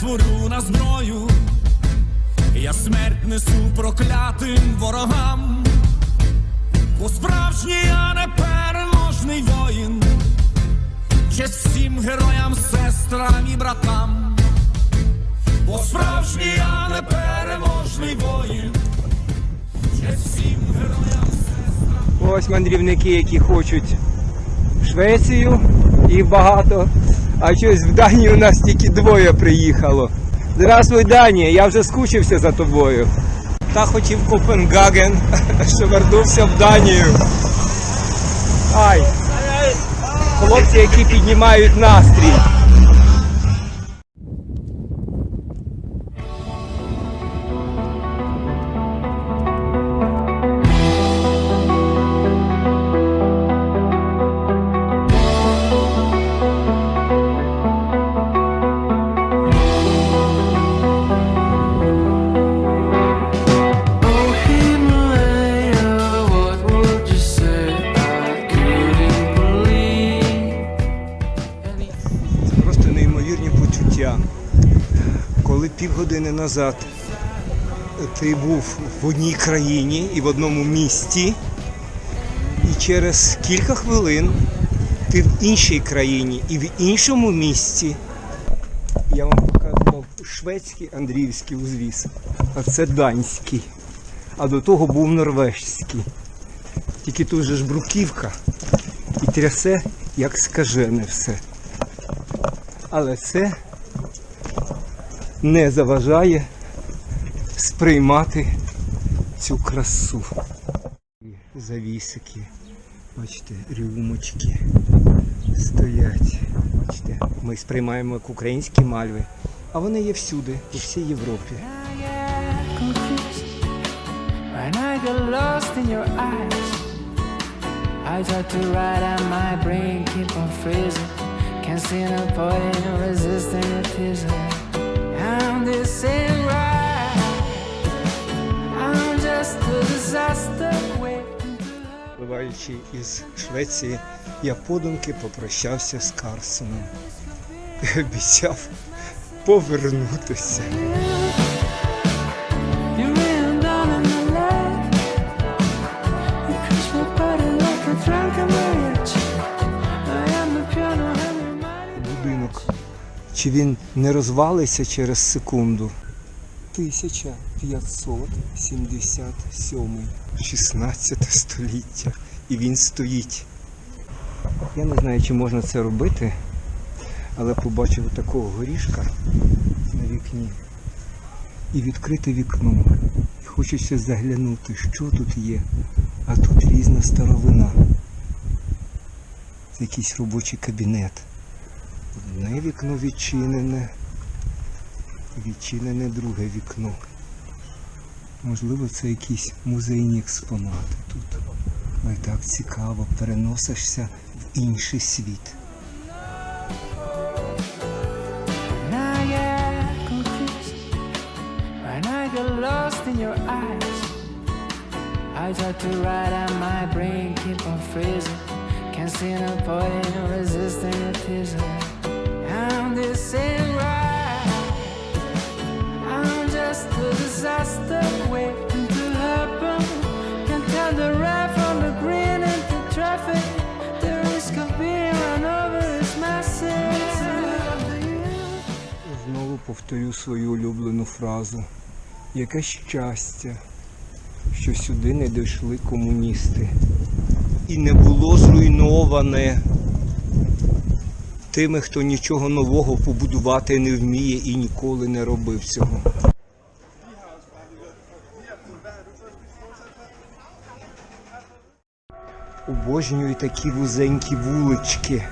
перетворю на зброю. Я смерть несу проклятим ворогам, бо справжній я непереможний воїн. Честь всім героям, сестрам і братам, бо справжній я непереможний воїн. Честь всім героям, сестрам. Ось мандрівники, які хочуть Швецію, їх багато. А щось в Данію у нас тільки двоє приїхало. Здравствуй, Данія, я вже скучився за тобою. Та хотів Копенгаген, що вернувся в Данію. Ай! Хлопці, які піднімають настрій. Назад ти був в одній країні і в одному місті, і через кілька хвилин ти в іншій країні і в іншому місті. Я вам показував шведський Андріївський узвіз, а це данський. А до того був норвежський. Тільки тут же ж бруківка і трясе, як скажене все. Але це не заважає сприймати цю красу. Завісики, бачите, рюмочки стоять. Бачите, ми сприймаємо як українські мальви, а вони є всюди, у всій Європі. I try to write out my brain, keep on freezing. Can't see no point in resisting your teasing. This ain't right. Із Швеції, я подумки попрощався з Карсоном і обіцяв повернутися. Чи він не розвалиться через секунду? 1577 16 століття. І він стоїть. Я не знаю, чи можна це робити, але побачив такого горішка на вікні і відкрите вікно. І хочеться заглянути, що тут є. А тут різна старовина. Це якийсь робочий кабінет. Одне вікно відчинене, відчинене друге вікно. Можливо, це якісь музейні експонати тут. Але так цікаво, переносишся в інший світ. I try to write out my brain, keep on freezing. Can't see no point in resisting your teasing. Знову повторю свою улюблену фразу. Яке щастя, що сюди не дійшли комуністи. І не було зруйноване тими, хто нічого нового побудувати не вміє і ніколи не робив цього. Обожнюю такі вузенькі вулички.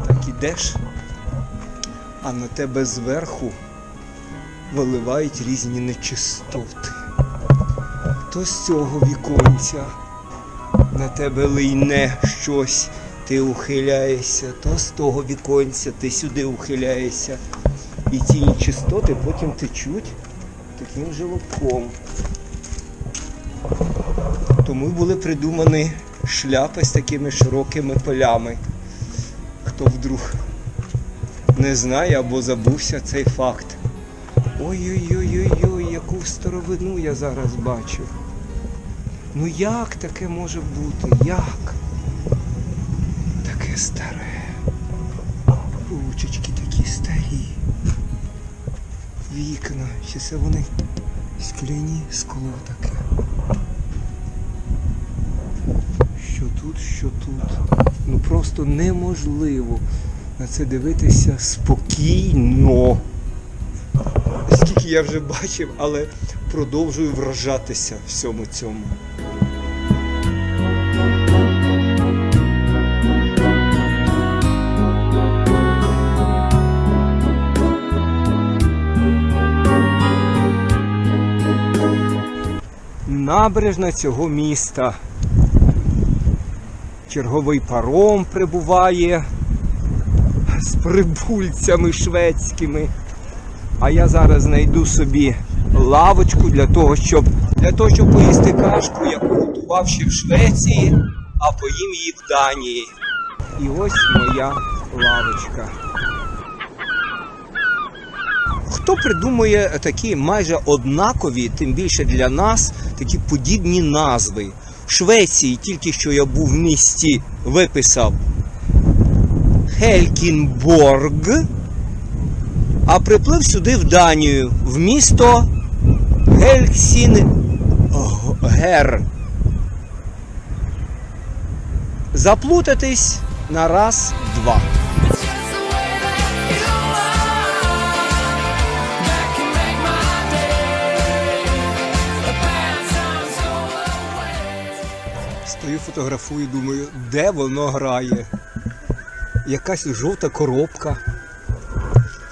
Отак ідеш, а на тебе зверху виливають різні нечистоти. То з цього віконця на тебе лийне щось, ти ухиляєшся, то з того віконця ти сюди ухиляєшся. І ці нечистоти потім течуть таким желобком. Тому були придумані шляпи з такими широкими полями. Хто вдруг не знає або забувся цей факт. Ой-ой-ой-ой-ой, яку старовину я зараз бачу. Ну як таке може бути? Як? Таке старе. Ручечки такі старі. Вікна. Чи це вони скляні скло таке. Що тут, що тут. Ну просто неможливо на це дивитися спокійно. Скільки я вже бачив, але продовжую вражатися всьому цьому. Набережна цього міста. Черговий паром прибуває з прибульцями шведськими. А я зараз знайду собі лавочку для того, щоб для того, щоб поїсти кашку, яку готував ще в Швеції, а поїм її в Данії. І ось моя лавочка. Хто придумує такі майже однакові, тим більше для нас, такі подібні назви? В Швеції тільки що я був в місті, виписав Хелькінборг, а приплив сюди в Данію, в місто Гельсінгер. Заплутатись на раз, Стою, фотографую, думаю, де воно грає. Якась жовта коробка.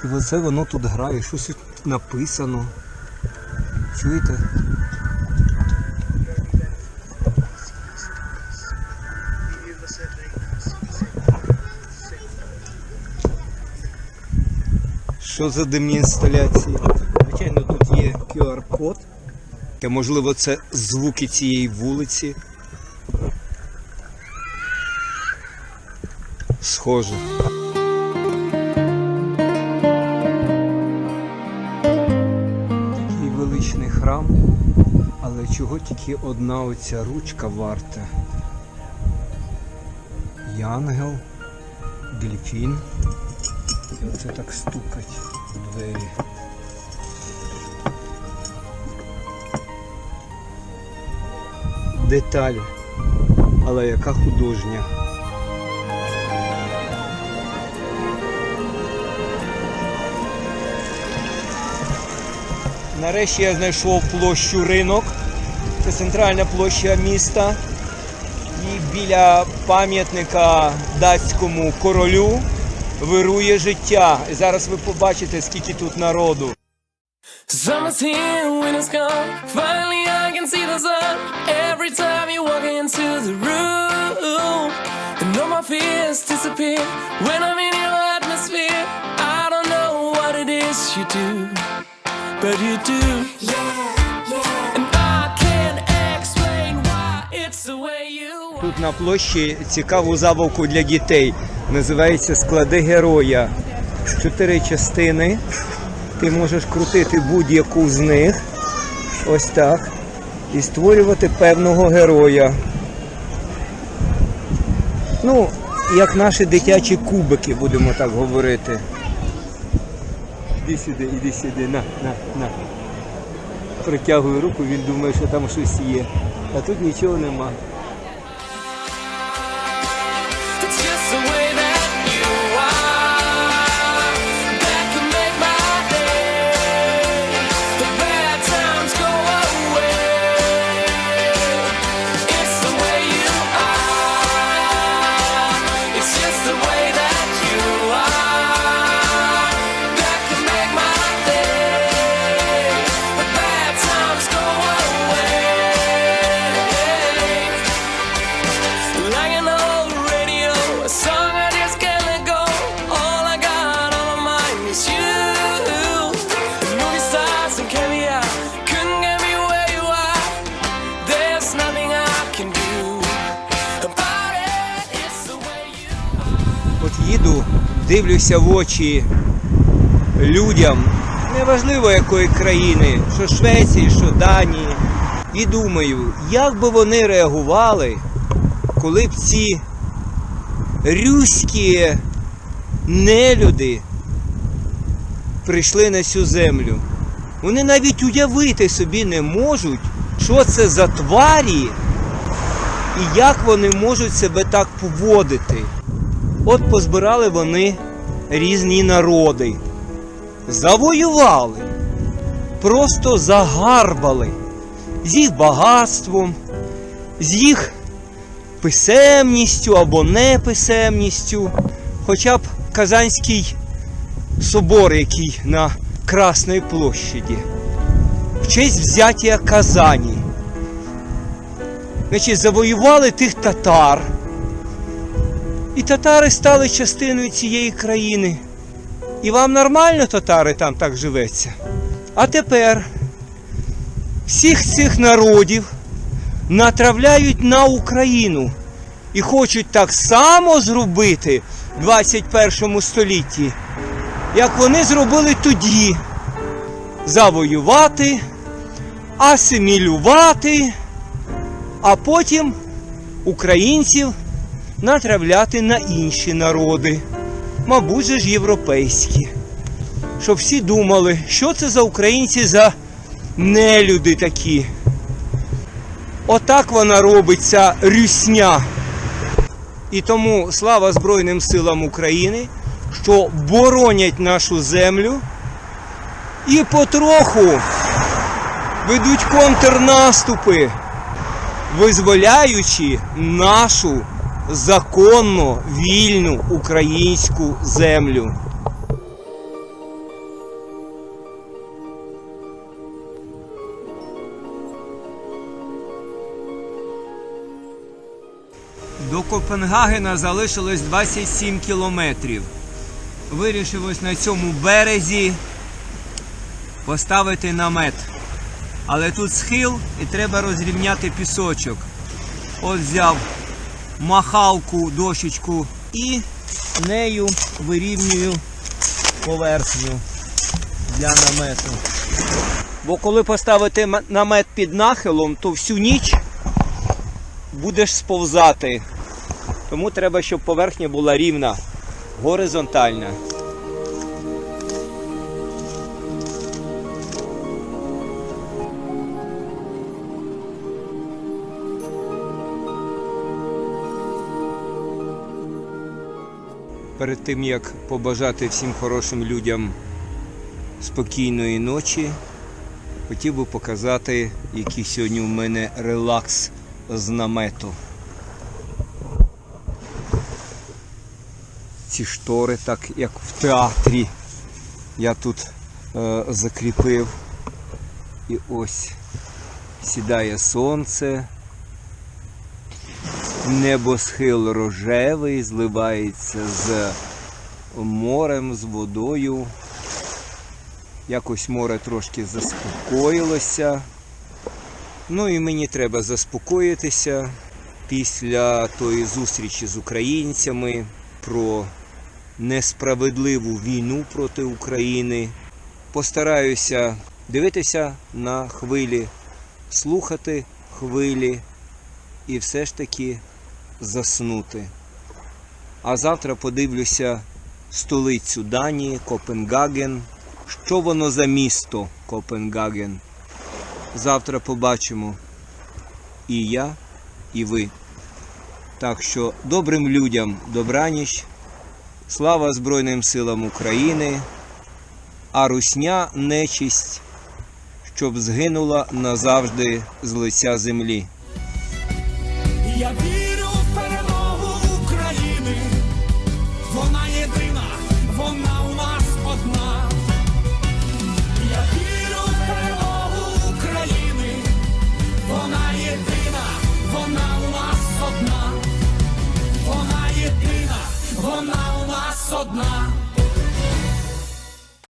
І оце воно тут грає, щось тут написано. Чуєте? Що за димні інсталяції? Звичайно, тут є QR-код. Можливо, це звуки цієї вулиці. Схоже. Такий величний храм, але чого тільки одна оця ручка варта. Янгел, дельфін. І оце так стукать в двері. Деталь, але яка художня. Нарешті я знайшов площу ринок. Це центральна площа міста. І біля пам'ятника датському королю вирує життя. І зараз ви побачите, скільки тут народу. Summer's here, winter's gone. Finally, I can see the sun. Every time you walk into the room, and all my fears disappear when I'm in your atmosphere. I don't know what it is you do, but you do. And I can't explain why it's the way you are. Тут на площі цікаву забавку для дітей. Називається Склади героя. Чотири частини. Ти можеш крутити будь-яку з них. Ось так. І створювати певного героя. Ну, як наші дитячі кубики, будемо так говорити. Іди сюди, іди сюди, на, на, на. Протягую руку, він думає, що там щось є. А тут нічого нема. Дивлюся в очі людям, неважливо якої країни, що Швеції, що Данії, і думаю, як би вони реагували, коли б ці руські нелюди прийшли на цю землю. Вони навіть уявити собі не можуть, що це за тварі і як вони можуть себе так поводити. От позбирали вони різні народи, завоювали, просто загарбали з їх багатством, з їх писемністю або неписемністю, хоча б Казанський собор, який на Красній площаді, в честь взяття Казані. Значить, завоювали тих татар. І татари стали частиною цієї країни. І вам нормально, татари, там так живеться. А тепер всіх цих народів натравляють на Україну і хочуть так само зробити в 21 столітті, як вони зробили тоді. Завоювати, асимілювати, а потім українців натравляти на інші народи, мабуть, же ж європейські. Щоб всі думали, що це за українці за нелюди такі. Отак вона робиться рюсня. І тому слава Збройним силам України, що боронять нашу землю і потроху ведуть контрнаступи, визволяючи нашу законно вільну українську землю. До Копенгагена залишилось 27 кілометрів. Вирішив ось на цьому березі поставити намет. Але тут схил і треба розрівняти пісочок. От взяв махалку, дощечку і нею вирівнюю поверхню для намету. Бо коли поставити намет під нахилом, то всю ніч будеш сповзати. Тому треба, щоб поверхня була рівна, горизонтальна. Перед тим як побажати всім хорошим людям спокійної ночі, хотів би показати, який сьогодні у мене релакс з намету. Ці штори, так як в театрі, я тут е, закріпив. І ось сідає сонце. Небосхил рожевий зливається з морем, з водою. Якось море трошки заспокоїлося. Ну і мені треба заспокоїтися після тої зустрічі з українцями про несправедливу війну проти України. Постараюся дивитися на хвилі, слухати хвилі і все ж таки заснути. А завтра подивлюся столицю Данії, Копенгаген. Що воно за місто Копенгаген? Завтра побачимо і я, і ви. Так що добрим людям добраніч, слава Збройним силам України, а русня нечисть, щоб згинула назавжди з лиця землі.